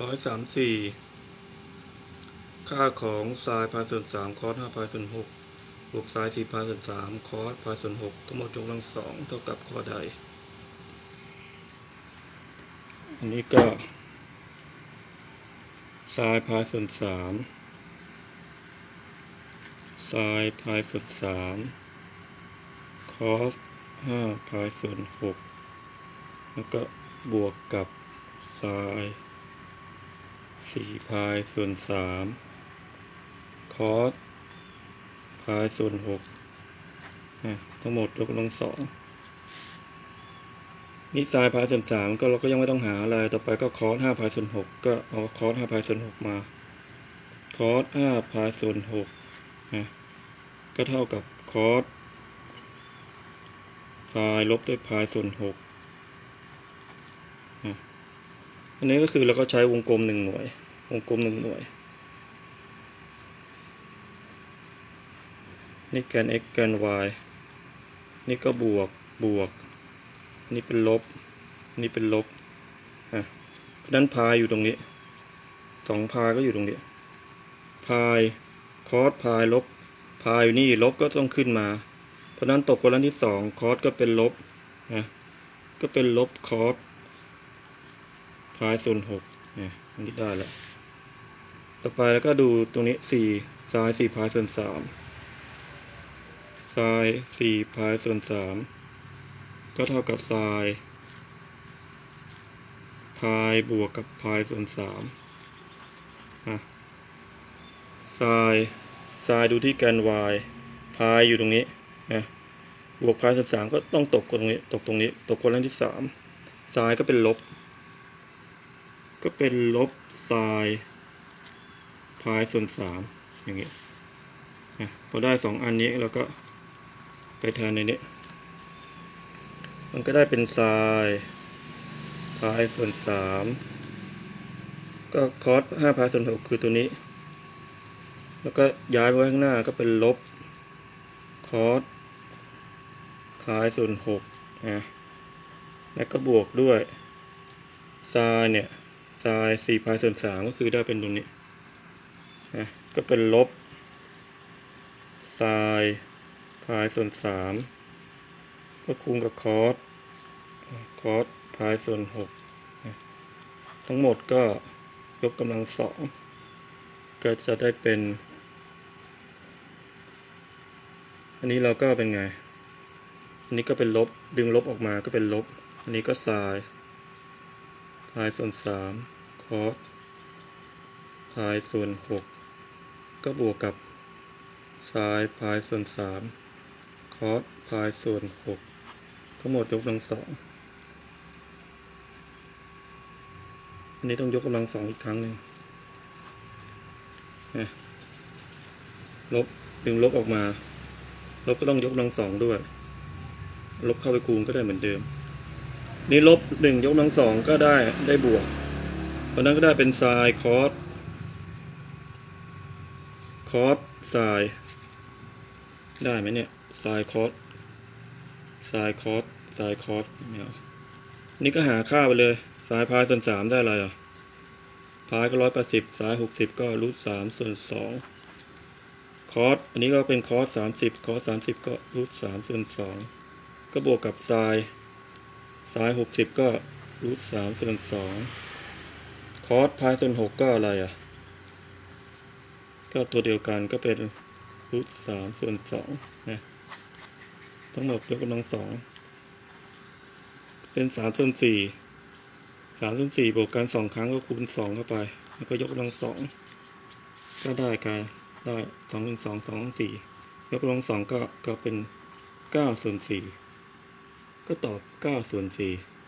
ร้อยสามสี่ค่าของไซน์พายส่วนสามคอสห้าพายส่วนหกบวกไซน์สี่พายส่วนสามคอสพายส่วนหกทั้งหมดยกกำลังสองเท่ากับข้อใด อันนี้ก็ไซน์พายส่วนสามไซน์พายส่วนสามคอสห้าพายส่วนหกแล้วก็บวกกับไซน์ สี่พายส่วนสามคอสพายส่วนหกอะทั้งหมดยกกำลังสองนี่ไซน์พายส่วนสามก็เราก็ยังไม่ต้องหาอะไร ต่อไปก็คอสห้าพายส่วนหกก็เอาคอสห้าพายส่วนหกมา คอสห้าพายส่วนหกนะก็เท่ากับคอสพายลบด้วยพายส่วนหกนะ อันนี้ก็คือเราก็ใช้วงกลมหนึ่งหน่วย วงกลมหนึ่งหน่วย นี่แกน x แกน y นี่ก็บวกบวก นี่เป็นลบ นี่เป็นลบ อะเพราะนั้นพายอยู่ตรงนี้ สองพายก็อยู่ตรงนี้ พายคอสพายลบ พายอยู่นี่ลบก็ต้องขึ้นมา เพราะนั้นตกกรณีที่สองคอสก็เป็นลบ นะ ก็เป็นลบคอส พายส่วนหกเนี่ยอันนี้ได้แล้ว ต่อไปแล้วก็ดูตรงนี้สี่ซายสี่พายส่วนสามซายสี่พายส่วนสามก็เท่ากับไซน์พายบวกกับพายส่วนสามอะไซน์ไซน์ดูที่แกน y พายอยู่ตรงนี้นะบวกพายส่วนสามก็ต้องตกตรงนี้ ตกตรงนี้ ตกคนละที่สามไซน์ก็เป็นลบ ก็เป็นลบไซน์พายส่วนสามอย่างนี้นะพอได้สองอันนี้เราก็ไปแทนในนี้ มันก็ได้เป็นไซน์พายส่วนสามก็คอสห้าพายส่วนหกคือตัวนี้ แล้วก็ย้ายไปไว้ข้างหน้าก็เป็นลบคอสพายส่วนหกอะแล้วก็บวกด้วยไซน์เนี่ย ไซน์สี่พายส่วนสามก็คือได้เป็นตรงนี้นะก็เป็นลบไซน์พายส่วนสามก็คูณกับคอสคอสพายส่วนหกทั้งหมดก็ยกกำลังสองก็จะได้เป็น อันนี้เราก็เป็นไง อันนี้ก็เป็นลบดึงลบออกมาก็เป็นลบ อันนี้ก็ไซน์ พายส่วนสามคอสพายส่วนหกก็บวกกับไซน์พายส่วนสามคอสพายส่วนหกทั้งหมดยกกำลังสองอันนี้ต้องยกกำลังสองอีกครั้งหนึ่งนะลบดึงลบออกมา ลบก็ต้องยกกำลังสองด้วย ลบเข้าไปคูณก็ได้เหมือนเดิม นี่ลบหนึ่งยกกำลังสองก็ได้ได้บวก เพราะนั้นก็ได้เป็นไซน์คอสคอสไซน์ได้ไหมเนี่ยไซน์คอสไซน์คอสไซน์คอสไม่เอานี่ก็หาค่าไปเลยสายพายส่วนสามได้อะไรอะพายก็ร้อยแปดสิบสายหกสิบก็รูทสามส่วนสองคอสอันนี้ก็เป็นคอสสามสิบคอสสามสิบก็รูทสามส่วนสองก็บวกกับไซน์ ไซน์หกสิบก็รูทสามส่วนสองคอสพายส่วนหกก็อะไรอะ ก็ตัวเดียวกันก็เป็นรูทสามส่วนสองนะทั้งหมดยกกำลังสองเป็นสามส่วนสี่สามส่วนสี่บวกกันสองครั้งก็คูณสองเข้าไป แล้วก็ยกกำลังสองก็ได้กันได้สองเป็นสองสองเป็นสี่ยกกำลังสองก็ก็เป็นเก้าส่วนสี่ ก็ตอบ9ส่วน4